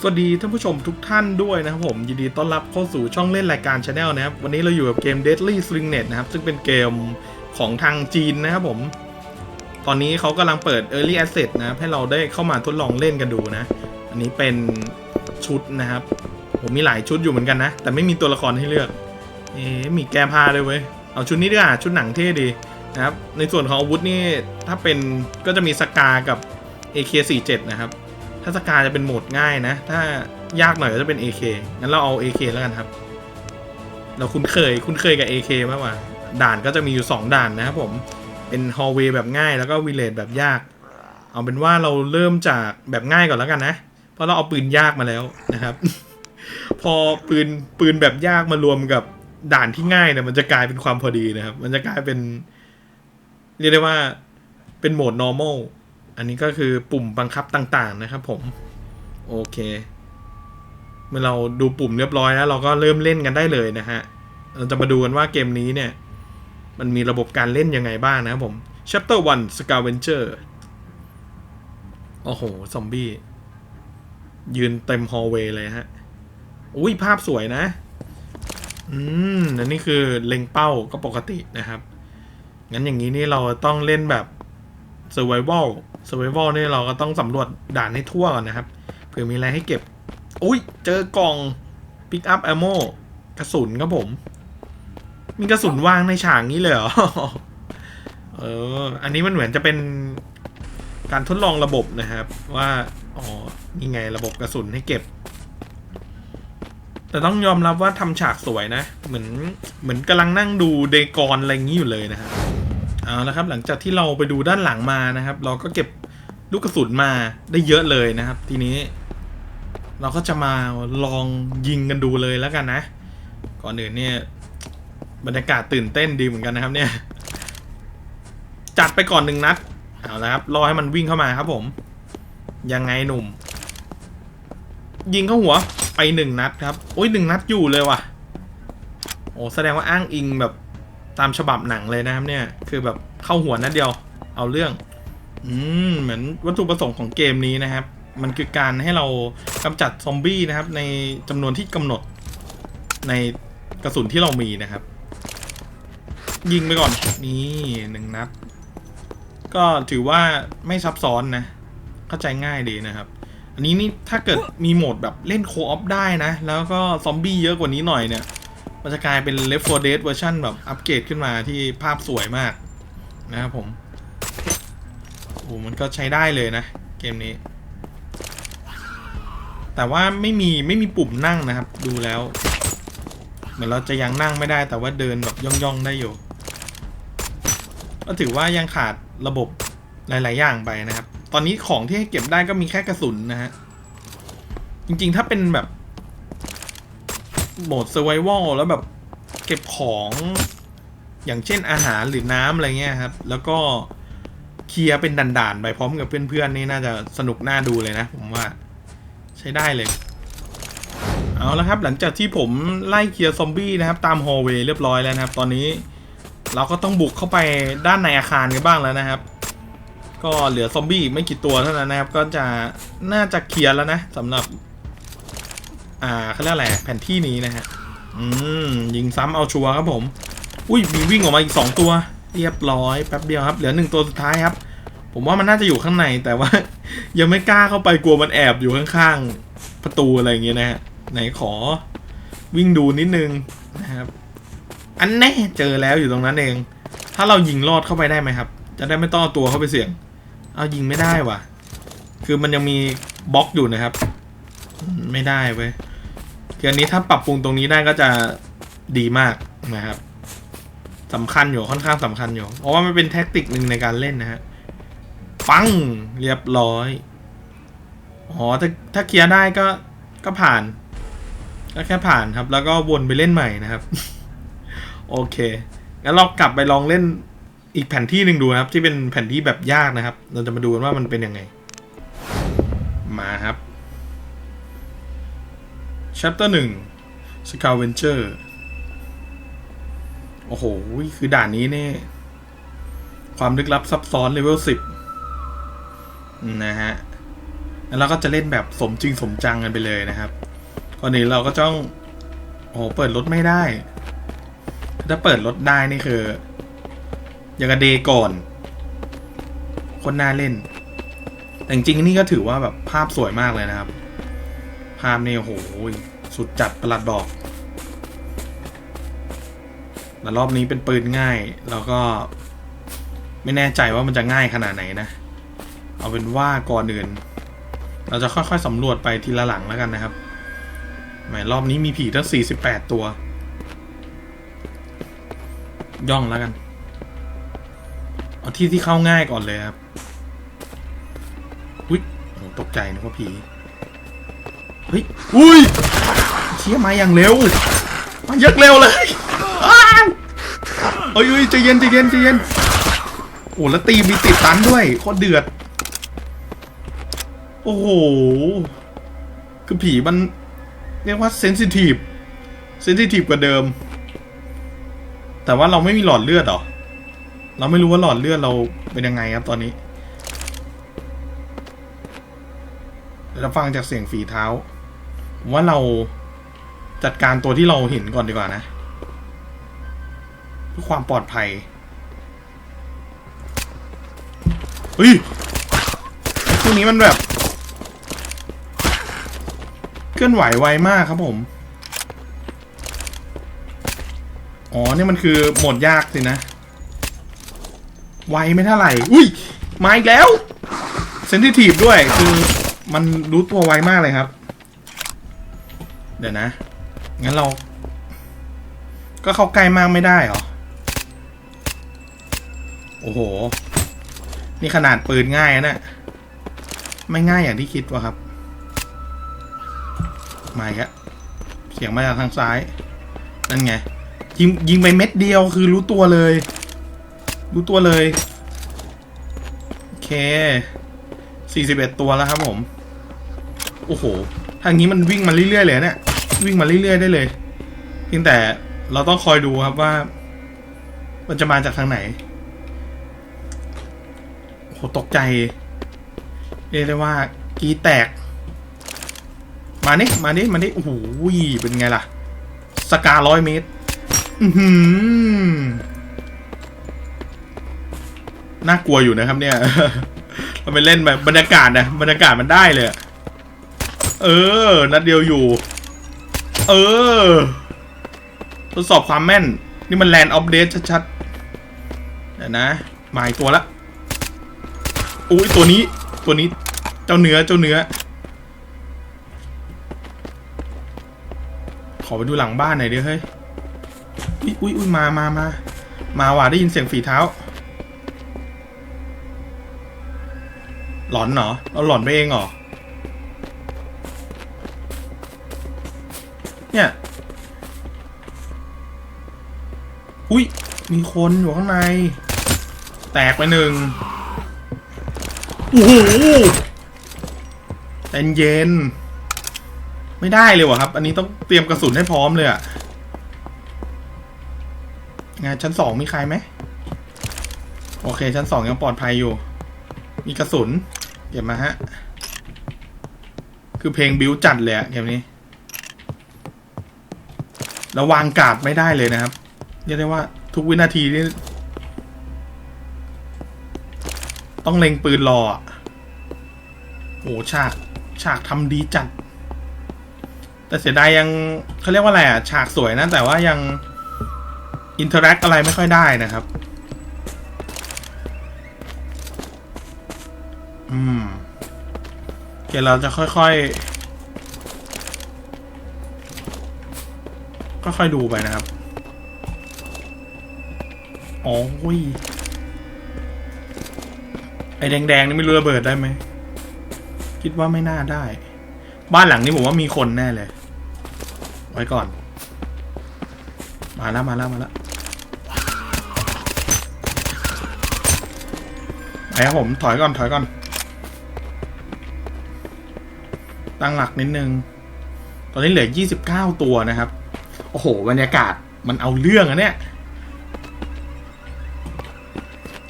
สวัสดีท่านผู้ชมทุกท่านด้วยนะครับผม ยินดีต้อนรับเข้าสู่ช่องเล่นรายการ Channel นะครับ วันนี้เราอยู่กับเกม Deadly Slingnet นะครับ ซึ่งเป็นเกมของทางจีนนะครับผม ตอนนี้เขากำลังเปิด Early Access นะครับให้เราได้เข้ามาทดลองเล่นกันดูนะ อันนี้เป็นชุดนะครับ ผมมีหลายชุดอยู่เหมือนกันนะ แต่ไม่มีตัวละครให้เลือก เอ๊มีแก้ผ้าด้วยเว้ย เอาชุดนี้ดีกว่าชุดหนังเท่ดีนะครับ ในส่วนของอาวุธนี่ถ้าเป็นก็จะมีสกากับ AK47 นะครับ ถ้าสกาจะเป็นโหมดง่ายนะ ถ้ายากหน่อยก็จะเป็น AK งั้นเราเอา AK แล้วกันครับ เราคุ้นเคยคุ้นเคยกับ AK มากกว่า ด่านก็จะมีอยู่ 2 ด่านนะครับผม เป็นฮอลเวย์แบบง่ายแล้วก็วิเลจแบบยาก เอาเป็นว่าเราเริ่มจากแบบง่ายก่อนแล้วกันนะ เพราะเราเอาปืนยากมาแล้วนะครับ พอปืนปืนแบบยากมารวมกับด่านที่ง่ายเนี่ยมันจะกลายเป็นความพอดีนะครับ มันจะกลายเป็น เรียกได้ว่าเป็นโหมด normal อันนี้ก็คือปุ่มบังคับต่างๆนะครับผม โอเค เมื่อเราดูปุ่มเรียบร้อยแล้ว เราก็เริ่มเล่นกันได้เลยนะฮะ เราจะมาดูกันว่าเกมนี้เนี่ย มันมีระบบการเล่นยังไงบ้างนะครับผม Chapter 1 Scavenger โอ้โห ซอมบี้ ยืนเต็มฮอลเวย์เลยฮะ อุ้ยภาพสวยนะ อืมอันนี้คือเล็งเป้าก็ปกตินะครับ งั้นอย่างนี้นี่เราต้องเล่นแบบ Survival Survival นี่เราก็ต้องสำรวจด่านให้ทั่วก่อนนะครับเผื่อมีอะไรให้เก็บ อุ้ยเจอกล่อง Pick up ammo กระสุนครับผม มีกระสุนวางในฉากนี้เลยเหรอ เออ อันนี้มันเหมือนจะเป็นการทดลองระบบนะครับ ว่า อ๋อ นี่ไงระบบกระสุนให้เก็บ แต่ต้องยอมรับว่าทำฉากสวยนะ เหมือนเหมือนกำลังนั่งดูเดกรอะไรอย่างนี้อยู่เลยนะครับ เอาละครับหลังจากที่เราไปดูด้านหลังมานะครับ เราก็เก็บลูกกระสุนมาได้เยอะเลยนะครับ ทีนี้ เราก็จะมาลองยิงกันดูเลยแล้วกันนะ ก่อนอื่นเนี่ย บรรยากาศตื่นเต้นดีเหมือนกันนะครับ เนี่ย จัดไปก่อนหนึ่งนัดเอาละครับรอให้มันวิ่งเข้ามาครับ ผม ยังไงหนุ่ม ยิงเข้าหัวไปหนึ่งนัดครับโอ้ยหนึ่งนัดอยู่เลยว่ะ โอ้แสดงว่าอ้างอิงแบบ ตามฉบับหนังเลยนะครับเนี่ย คือแบบเข้าหัวนัดเดียว เอาเรื่อง อืม เหมือนวัตถุประสงค์ของเกมนี้นะครับ มันคือการให้เรากำจัดซอมบี้นะครับ ในจำนวนที่กำหนด ในกระสุนที่เรามีนะครับ ยิงไปก่อน นี่หนึ่งนัด ก็ถือว่าไม่ซับซ้อนนะ เข้าใจง่ายดีนะครับ อันนี้นี่ถ้าเกิดมีโหมดแบบเล่นโคออฟได้นะ แล้วก็ซอมบี้เยอะกว่านี้หน่อยเนี่ย มันจะกลายเป็น Left 4 Dead เวอร์ชันแบบอัปเกรดขึ้นมาที่ภาพสวยมากนะครับผม โอ้มันก็ใช้ได้เลยนะ เกมนี้ แต่ว่าไม่มีไม่มีปุ่มนั่งนะครับ ดูแล้ว เหมือนเราจะยังนั่งไม่ได้แต่ว่าเดินแบบย่องๆได้อยู่ ก็ถือว่ายังขาดระบบหลาย ๆ อย่างไปนะครับ ตอนนี้ของที่ให้เก็บได้ก็มีแค่กระสุนนะฮะ จริงๆ ถ้าเป็นแบบ โหมด survival แล้วแบบเก็บของอย่างเช่นอาหารหรือน้ำอะไรเงี้ยครับ แล้วก็เคลียร์เป็นด่านๆ ไปพร้อมกับเพื่อนๆนี่น่าจะสนุกน่าดูเลยนะ ผมว่าใช้ได้เลย เอาละครับ หลังจากที่ผมไล่เคลียร์ซอมบี้นะครับ ตามฮอลเวย์เรียบร้อยแล้วนะครับ ตอนนี้เราก็ต้องบุกเข้าไปด้านในอาคารกันบ้างแล้วนะครับ ก็เหลือซอมบี้ไม่กี่ตัวเท่านั้นนะครับ ก็จะน่าจะเคลียร์แล้วนะสำหรับ อ่าเขาเรียกอะไรแผนที่นี้นะฮะ อืม ยิงซ้ำเอาชัวร์ครับผม อุ้ยมีวิ่งออกมาอีกสองตัว เรียบร้อยแป๊บเดียวครับ เหลือหนึ่งตัวสุดท้ายครับ ผมว่ามันน่าจะอยู่ข้างในแต่ว่า ยังไม่กล้าเข้าไปกลัวมันแอบอยู่ข้างๆประตูอะไรอย่างเงี้ยนะฮะไหนขอวิ่งดูนิดนึงนะครับ อันแน่เจอแล้วอยู่ตรงนั้นเอง ถ้าเรายิงลอดเข้าไปได้ไหมครับ จะได้ไม่ต้องตัวเข้าไปเสี่ยง เอายิงไม่ได้ว่ะ คือมันยังมีบล็อกอยู่นะครับ ไม่ได้เว้ยคืออันนี้ถ้าปรับปรุงตรงนี้ได้ก็จะดีมากนะครับสำคัญอยู่ค่อนข้างสำคัญอยู่ เพราะว่ามันเป็นแท็กติกหนึ่งในการเล่นนะฮะปังเรียบร้อยอ๋อถ้าถ้าเคลียร์ได้ก็ก็ผ่าน ก็แค่ผ่านครับ แล้วก็วนไปเล่นใหม่นะครับ โอเคงั้นเรากลับไปลองเล่นอีกแผนที่หนึ่งดูนะครับ ที่เป็นแผนที่แบบยากนะครับ เราจะมาดูกันว่ามันเป็นยังไง มาครับ Chapter 1 Scavenger โอ้โห คือด่านนี้เนี่ยความลึกลับซับซ้อนเลเวล10นะฮะ แล้วเราก็จะเล่นแบบสมจริงสมจังกันไปเลยนะครับก่อนนี้เราก็ต้อง โอ้โห เปิดรถไม่ได้ ถ้าเปิดรถได้นี่คือ อย่างกับเดก่อน คนน่าเล่น แต่จริงๆนี่ก็ถือว่าแบบภาพสวยมากเลยนะครับ ภาพนี่โอ้โหสุดจัดประหลัดบอกแต่รอบนี้เป็นปืนง่าย แล้วก็ไม่แน่ใจว่ามันจะง่ายขนาดไหนนะ เอาเป็นว่าก่อนอื่น เราจะค่อยๆสำรวจไปทีละหลังแล้วกันนะครับหมรอบนี้มีผีทั้ง48 ตัว ย่องแล้วกัน เอาที่ที่เข้าง่ายก่อนเลยครับ อุ้ยตกใจนึกว่าผี เฮ้ย อุ้ยเชี่ยมาอย่างเร็ว มาเยอะเร็วเลยอ้าวเอ้ยเอ้ยใจเย็นใจเย็นใจเย็น โอ้แล้วตีมีติดตันด้วยโคตรเดือด โอ้โห คือผีมัน เรียกว่าเซนซิทีฟ เซนซิทีฟกว่าเดิม แต่ว่าเราไม่มีหลอดเลือดเหรอ เราไม่รู้ว่าหลอดเลือดเราเป็นยังไงครับตอนนี้เดี๋ยวเราฟังจากเสียงฝีเท้า ว่าเราจัดการตัวที่เราเห็นก่อนดีกว่านะเพื่อความปลอดภัยเฮ้ยพวกนี้มันแบบ เคลื่อนไหวไวมากครับผม อ๋อเนี่ยมันคือหมดยากสินะ ไวไม่เท่าไหร่ อุ้ย มาอีกแล้ว เซนซิทีฟด้วย คือมันรู้ตัวไวมากเลยครับ เดี๋ยวนะ งั้นเรา ก็เข้าใกล้มากไม่ได้เหรอ โอ้โห นี่ขนาดปืนง่ายนะเนี่ยไม่ง่ายอย่างที่คิดวะครับ มาอีกแล้วเสียงมาจากทางซ้าย นั่นไง ยิงยิงไปเม็ดเดียวคือรู้ตัวเลย รู้ตัวเลย โอเคสี่สิบเอ็ดตัวแล้วครับผม โอ้โห ทางนี้มันวิ่งมาเรื่อยๆเลยเนี่ย วิ่งมาเรื่อยๆได้เลย เพียงแต่เราต้องคอยดูครับว่า มันจะมาจากทางไหนโหตกใจเรียกได้ว่า กีแตก มานี่มานี่มานี่โอ้โหเป็นไงล่ะ สการ้อยเมตร อือหือน่ากลัวอยู่นะครับ เนี่ยเราไปเล่นแบบบรรยากาศนะบรรยากาศมันได้เลย เออ นัดเดียวอยู่ เออ ทดสอบความแม่น นี่มันแลนด์ออฟเดตชัดๆเดี๋ยวนะหมาอีกตัวละอุ้ยตัวนี้ตัวนี้เจ้าเนื้อเจ้าเนื้อ ขอไปดูหลังบ้านหน่อยดิเฮ้ยอุ้ยอุ้ยอุ้ยมามามามาว่ะได้ยินเสียงฝีเท้า หลอนเหรอเราหลอนไปเองเหรอ เนี่ย อุ้ย มีคนอยู่ข้างใน แตกไปหนึ่งโอ้โหใจเย็น ไม่ได้เลยวะครับ อันนี้ต้องเตรียมกระสุนให้พร้อมเลยอะงานชั้นสองมีใครไหม โอเค ชั้นสองยังปลอดภัยอยู่ มีกระสุน เก็บมาฮะ คือเพลงบิวจัดเลยอะเกมนี้ ระวางกาดไม่ได้เลยนะครับเรียกได้ว่าทุกวินาทีนี่ต้องเล็งปืนรอโอ้ฉากฉากทำดีจัด แต่เสียดายยังเขาเรียกว่าอะไรอะ ฉากสวยนะ แต่ว่ายังอินเทอร์แอคอะไรไม่ค่อยได้นะครับ อืม เดี๋ยวเราจะค่อยๆ็ค่อยดูไปนะครับอ๋ออุ้ยไอแดงๆนี่ไม่รู้ระเบิดได้ไหม คิดว่าไม่น่าได้ บ้านหลังนี้ผมว่ามีคนแน่เลย ไว้ก่อน มาแล้วมาแล้วมาแล้วไปครับผมถอยก่อนถอยก่อน ตั้งหลักนิดนึง ตอนนี้เหลือ 29 ตัวนะครับ โอ้โหบรรยากาศมันเอาเรื่องอะเนี่ย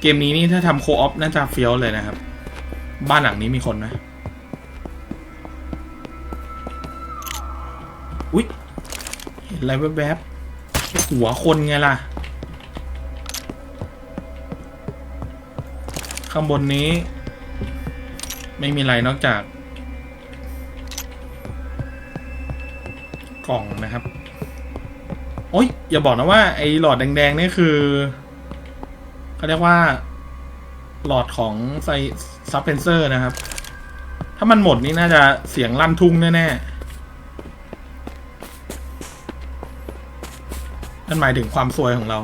เกมนี้นี่ถ้าทำโคออฟน่าจะเฟี้ยวเลยนะครับ บ้านหลังนี้มีคนไหมอุ๊ยเห็นอะไรแวบๆหัวคนไงล่ะ ข้างบนนี้ ไม่มีอะไรนอกจาก กล่องนะครับ โอ๊ยอย่าบอกนะว่าไอ้หลอดแดงๆนี่คือเขาเรียกว่า หลอดของไซซับเพนเซอร์นะครับ ถ้ามันหมดนี่น่าจะเสียงลั่นทุ่งแน่ๆนั่นหมายถึงความสวยของเรา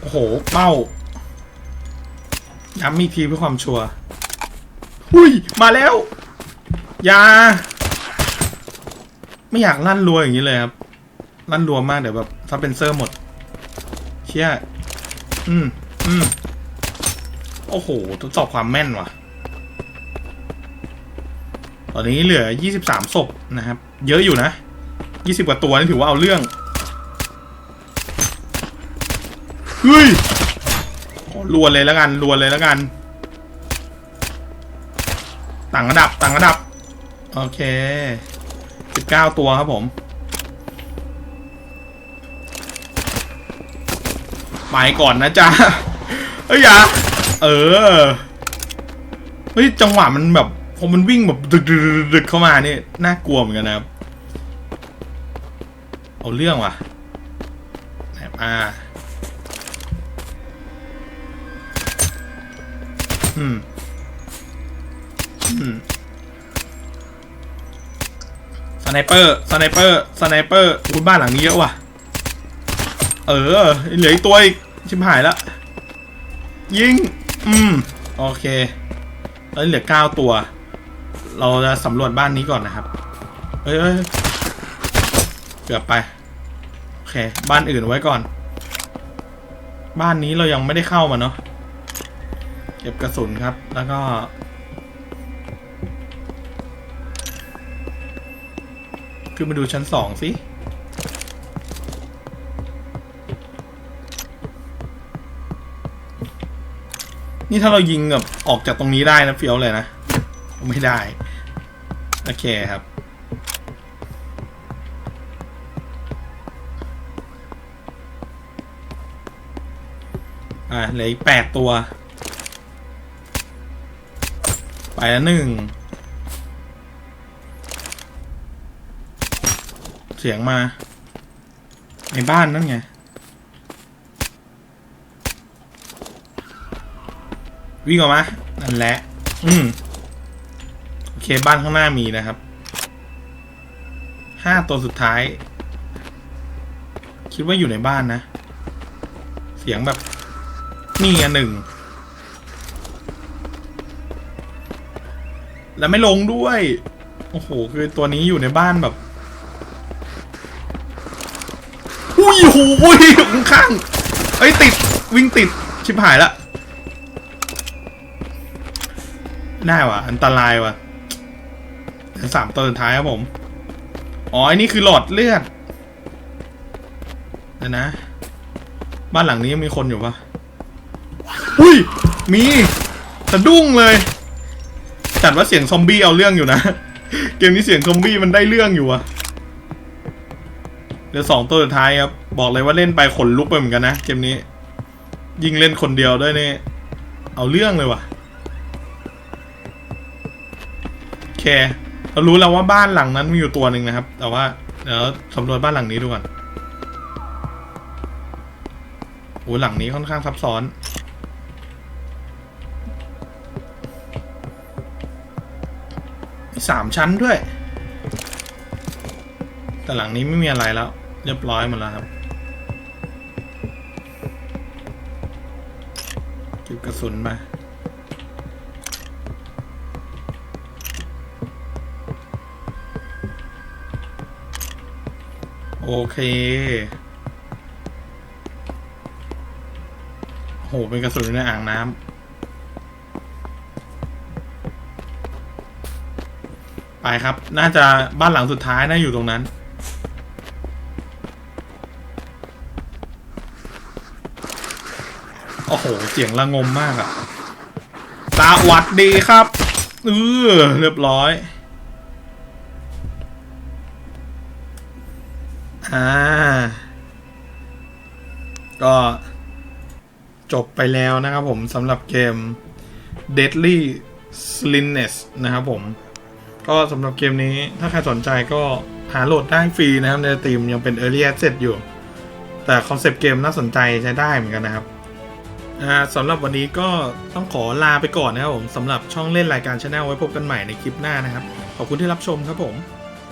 โอ้โห เป้าย้ำอีกทีเพื่อความชัวร์หุยมาแล้ว ยา ไม่อยากลั่นรัวอย่างนี้เลยครับ ลั่นรัวมากเดี๋ยวแบบซับเป็นเซอร์หมด เชี่ย อืม อืม โอ้โห ทดสอบความแม่นว่ะ ตอนนี้เหลือ 23ศพนะครับ เยอะอยู่นะ 20 กว่าตัวนี่ถือว่าเอาเรื่อง เฮ้ยโอ้รวนเลยแล้วกันรวนเลยแล้วกัน ต่างระดับ ต่างระดับ โอเค19ตัวครับผมไปก่อนนะจ๊ะเฮ้ยอย่า เออ เฮ้ย จังหวะมันแบบพอมันวิ่งแบบดึกดึกดึกดึกเข้ามาเนี่ยน่ากลัวเหมือนกันนะครับ เอาเรื่องว่ะแอบอ่าอืม อืม ไนเปอร์สไนเปอร์สไนเปอร์คุณบ้านหลังนี้เยอะว่ะ เออ เหลืออีกตัวอีก ชิบหายแล้วยิง อืม โอเคแล้วเหลือเก้าตัว เราจะสำรวจบ้านนี้ก่อนนะครับเอ้ยเอ้ยเกือบไป โอเค บ้านอื่นไว้ก่อน บ้านนี้เรายังไม่ได้เข้ามาเนาะ เก็บกระสุนครับ แล้วก็ ขึ้นมาดูชั้นสองสินี่ถ้าเรายิงแบบออกจากตรงนี้ได้นะเฟี้ยวเลยนะ ไม่ได้ โอเคครับอ่าเหลืออีกแปดตัว ไปแล้วหนึ่ง เสียงมา ในบ้านนั่นไง วิ่งออกมานั่นแหละ อืม โอเค บ้านข้างหน้ามีนะครับ ห้าตัวสุดท้าย คิดว่าอยู่ในบ้านนะ เสียงแบบ นี่อันหนึ่ง แล้วไม่ลงด้วย โอ้โห คือตัวนี้อยู่ในบ้านแบบ อุ้ยโหยข้างเอ้ยติดวิ่งติดชิบหายละได้ว่ะ อันตรายว่ะสามตัวสุดท้ายครับผม อ๋ออันนี้คือหลอดเลือดเดี๋ยวนะ บ้านหลังนี้ยังมีคนอยู่ปะอุ้ย มีสะดุ้งเลย จัดว่าเสียงซอมบี้เอาเรื่องอยู่นะ เกมนี้เสียงซอมบี้มันได้เรื่องอยู่อะเหลือสองตัวสุดท้ายครับ บอกเลยว่าเล่นไปขนลุกไปเหมือนกันนะเกมนี้ ยิงเล่นคนเดียวด้วยนี่ เอาเรื่องเลยว่ะโอเคเรารู้แล้วว่าบ้านหลังนั้นมีอยู่ตัวหนึ่งนะครับ แต่ว่าเดี๋ยวสำรวจบ้านหลังนี้ดูก่อนโอ้หลังนี้ค่อนข้างซับซ้อน มีสามชั้นด้วย แต่หลังนี้ไม่มีอะไรแล้ว เรียบร้อยหมดแล้วครับเก็บกระ สุนไปโอเค โห เป็นกระสุนในอ่างน้ำ ไปครับ น่าจะบ้านหลังสุดท้ายน่าอยู่ตรงนั้น โห เสียงระงมมากอะสสวัสดีครับเออเรียบร้อย อ่า ก็จบไปแล้วนะครับผมสำหรับเกม Deadly Slimness นะครับผม ก็สำหรับเกมนี้ถ้าใครสนใจก็หาโหลดได้ฟรีนะครับ ในตีมยังเป็น Early Access อยู่ แต่คอนเซปต์เกมน่าสนใจใช้ได้เหมือนกันนะครับ สำหรับวันนี้ก็ต้องขอลาไปก่อนนะครับผมสำหรับช่องเล่นรายการชาแนลไว้พบกันใหม่ในคลิปหน้านะครับ ขอบคุณที่รับชมครับผม